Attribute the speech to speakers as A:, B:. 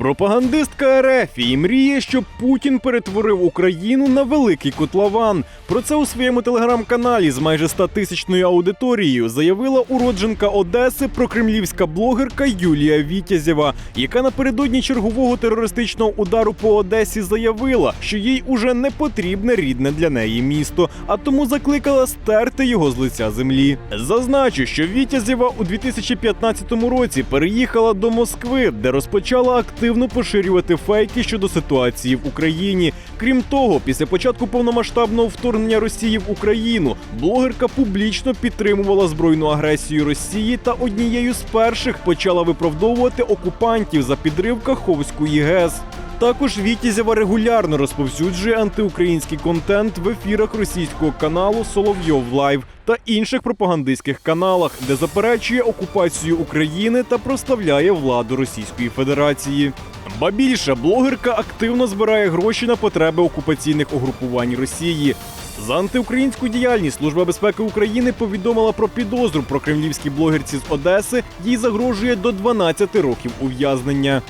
A: Пропагандистка Ерефії мріє, щоб Путін перетворив Україну на великий котлован. Про це у своєму телеграм-каналі з майже 100-тисячною аудиторією заявила уродженка Одеси прокремлівська блогерка Юлія Вітязєва, яка напередодні чергового терористичного удару по Одесі заявила, що їй уже не потрібне рідне для неї місто, а тому закликала стерти його з лиця землі. Зазначу, що Вітязєва у 2015 році переїхала до Москви, де розпочала активно поширювати фейки щодо ситуації в Україні. Крім того, після початку повномасштабного вторгнення Росії в Україну блогерка публічно підтримувала збройну агресію Росії та однією з перших почала виправдовувати окупантів за підрив Каховської ГЕС. Також Вітязєва регулярно розповсюджує антиукраїнський контент в ефірах російського каналу Соловйов Лайв та інших пропагандистських каналах, де заперечує окупацію України та прославляє владу Російської Федерації. Ба більше блогерка активно збирає гроші на потреби окупаційних угрупувань Росії. За антиукраїнську діяльність Служба безпеки України повідомила про підозру про кремлівській блогерці з Одеси. Їй загрожує до 12 років ув'язнення.